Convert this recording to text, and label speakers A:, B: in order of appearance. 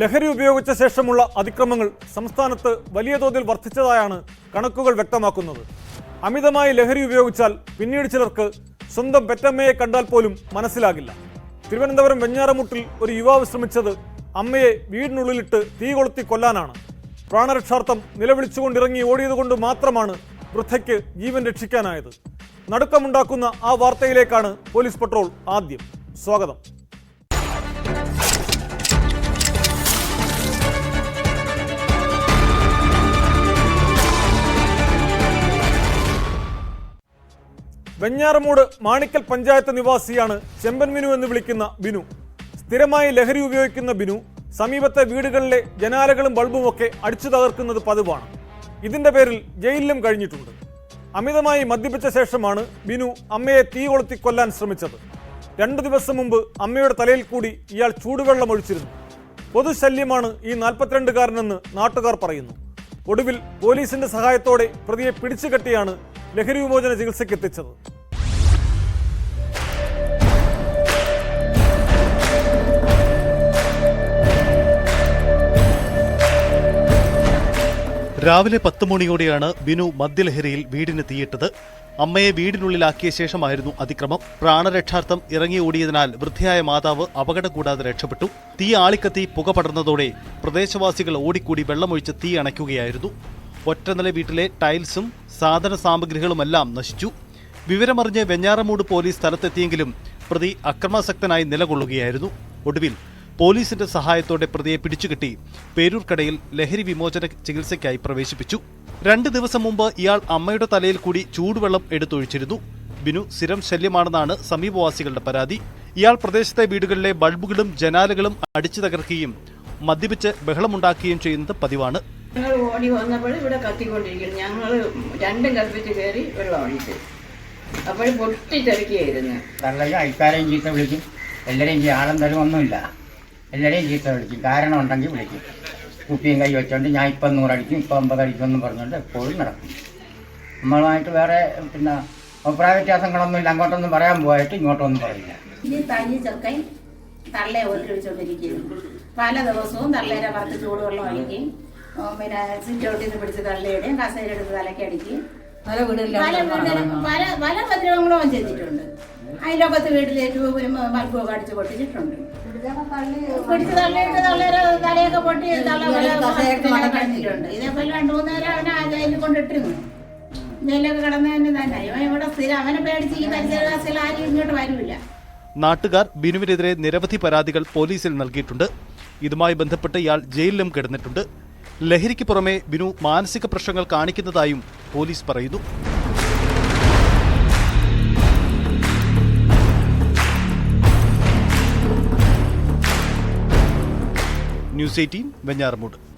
A: ലഹരി ഉപയോഗിച്ച ശേഷമുള്ള അതിക്രമങ്ങൾ സംസ്ഥാനത്ത് വലിയ തോതിൽ വർദ്ധിച്ചതായാണ് കണക്കുകൾ വ്യക്തമാക്കുന്നത്. അമിതമായി ലഹരി ഉപയോഗിച്ചാൽ പിന്നീട് ചിലർക്ക് സ്വന്തം പെറ്റമ്മയെ കണ്ടാൽ പോലും മനസ്സിലാകില്ല. തിരുവനന്തപുരം വെഞ്ഞാറമുട്ടിൽ ഒരു യുവാവ് ശ്രമിച്ചത് അമ്മയെ വീടിനുള്ളിലിട്ട് തീ കൊളുത്തി കൊല്ലാനാണ്. പ്രാണരക്ഷാർത്ഥം നിലവിളിച്ചുകൊണ്ടിറങ്ങി ഓടിയതുകൊണ്ട് മാത്രമാണ് വൃദ്ധയ്ക്ക് ജീവൻ രക്ഷിക്കാനായത്. നടുക്കമുണ്ടാക്കുന്ന ആ വാർത്തയിലേക്കാണ് പോലീസ് പട്രോൾ ആദ്യം. സ്വാഗതം. വെഞ്ഞാറമൂട് മാണിക്കൽ പഞ്ചായത്ത് നിവാസിയാണ് ചെമ്പൻ ബിനു എന്ന് വിളിക്കുന്ന ബിനു സ്ഥിരമായി ലഹരി ഉപയോഗിക്കുന്ന ബിനു സമീപത്തെ വീടുകളിലെ ജനാലകളും ബൾബുമൊക്കെ അടിച്ചു തകർക്കുന്നത് പതിവാണ്. ഇതിന്റെ പേരിൽ ജയിലിലും കഴിഞ്ഞിട്ടുണ്ട്. അമിതമായി മദ്യപിച്ച ശേഷമാണ് ബിനു അമ്മയെ തീ കൊളുത്തി കൊല്ലാൻ ശ്രമിച്ചത്. രണ്ടു ദിവസം മുമ്പ് അമ്മയുടെ തലയിൽ കൂടി ഇയാൾ ചൂടുവെള്ളം ഒഴിച്ചിരുന്നു. പൊതുശല്യമാണ് ഈ നാൽപ്പത്തിരണ്ടുകാരനെന്ന് നാട്ടുകാർ പറയുന്നു. ഒടുവിൽ പോലീസിന്റെ സഹായത്തോടെ പ്രതിയെ പിടിച്ചുകെട്ടിയാണ് ലഹരി വിമോചന ചികിത്സയ്ക്ക് എത്തിച്ചത്
B: രാവിലെ പത്ത് മണിയോടെയാണ് ബിനു മദ്യലഹരിയിൽ വീടിന് തീയിട്ടത്. അമ്മയെ വീടിനുള്ളിലാക്കിയ ശേഷമായിരുന്നു അതിക്രമം. പ്രാണരക്ഷാർത്ഥം ഇറങ്ങി ഓടിയതിനാൽ വൃദ്ധയായ മാതാവ് അപകടം കൂടാതെ രക്ഷപ്പെട്ടു. തീ ആളിക്കത്തി പുക പടർന്നതോടെ പ്രദേശവാസികൾ ഓടിക്കൂടി വെള്ളമൊഴിച്ച് തീ അണയ്ക്കുകയായിരുന്നു. ഒറ്റനില വീട്ടിലെ ടൈൽസും സാധന സാമഗ്രികളുമെല്ലാം നശിച്ചു. വിവരമറിഞ്ഞ് വെഞ്ഞാറമൂട് പോലീസ് സ്ഥലത്തെത്തിയെങ്കിലും പ്രതി അക്രമാസക്തനായി നിലകൊള്ളുകയായിരുന്നു. ഒടുവിൽ പോലീസിന്റെ സഹായത്തോടെ പ്രതിയെ പിടിച്ചുകെട്ടി പേരൂർക്കടയിൽ ലഹരി വിമോചന ചികിത്സയ്ക്കായി പ്രവേശിപ്പിച്ചു. രണ്ട് ദിവസം മുമ്പ് ഇയാൾ അമ്മയുടെ തലയിൽ കൂടി ചൂടുവെള്ളം എടുത്തൊഴിച്ചിരുന്നു. ബിനു സ്ഥിരം ശല്യമാണെന്നാണ് സമീപവാസികളുടെ പരാതി. ഇയാൾ പ്രദേശത്തെ വീടുകളിലെ ബൾബുകളും ജനാലകളും അടിച്ചു തകർക്കുകയും മദ്യപിച്ച് ബഹളമുണ്ടാക്കുകയും ചെയ്യുന്നത് പതിവാണ്.
C: ഞങ്ങൾ ഓടി വന്നപ്പോൾ ഇവിടെ കത്തിക്കൊണ്ടിരിക്കുന്നു. ഞങ്ങൾ രണ്ടും കൽപ്പിച്ച് കയറി വെള്ളം ഒഴിച്ചു അപ്പോൾ പൊട്ടിത്തെറിക്കുകയായിരുന്നു.
D: അയൽക്കാരെയും ചീത്ത വിളിക്കും. എല്ലാവരെയും ആളം തരും ഒന്നുമില്ല. എല്ലാവരെയും ചീത്ത വിളിക്കും. കാരണം ഉണ്ടെങ്കിൽ വിളിക്കും. കുപ്പിയും കൈ വെച്ചോണ്ട് ഞാൻ ഇപ്പം നൂറടിക്കും ഇപ്പം അമ്പത് അടിക്കും എന്ന് പറഞ്ഞുകൊണ്ട് എപ്പോഴും നടക്കും. നമ്മളുമായിട്ട് വേറെ പിന്നെ അഭിപ്രായ വ്യത്യാസങ്ങളൊന്നും ഇല്ല അങ്ങോട്ടൊന്നും പറയാൻ പോയിട്ട് ഇങ്ങോട്ടൊന്നും പറയില്ല.
E: പല ദിവസവും തള്ളേരെ വറുത്ത് ചൂടുവെള്ളം ഓ, പിന്നെ സിറ്റൗട്ടിൽ നിന്ന് പിടിച്ച് തള്ളയിടും കസേര തലക്കടിക്കും
C: പല
E: വീടുകളിലും പല പല ഉപദ്രവങ്ങളും അവൻ ചെയ്തിട്ടുണ്ട്. അതിലൊക്കത്ത് വീട്ടിലേക്ക് ബൾബൊക്കെ അടിച്ച് പൊട്ടിച്ചിട്ടുണ്ട്. പിടിച്ച് തള്ളിയിട്ട് തള്ളേരെ തലയൊക്കെ പൊട്ടി തള്ള കിടന്നിട്ടുണ്ട് ഇതേപോലെ രണ്ടു മൂന്ന് നേരം അവനെ അതിൽ കൊണ്ടിട്ടിരുന്നു. ജയിലൊക്കെ കിടന്നതിന് തന്നെ ഇവൻ ഇവിടെ സ്ഥിരം അവനെ പേടിച്ച് ഈ പരിസരവാസികൾ ആരും ഇങ്ങോട്ട് വരില്ല
B: നാട്ടുകാർ ബിനുവിനെതിരെ നിരവധി പരാതികൾ പോലീസിൽ നൽകിയിട്ടുണ്ട്. ഇതുമായി ബന്ധപ്പെട്ട് ഇയാൾ ജയിലിലും കിടന്നിട്ടുണ്ട്. ലഹരിക്ക് പുറമെ ബിനു മാനസിക പ്രശ്നങ്ങൾ കാണിക്കുന്നതായും പോലീസ് പറയുന്നു. News eighteen Venjaramoodu.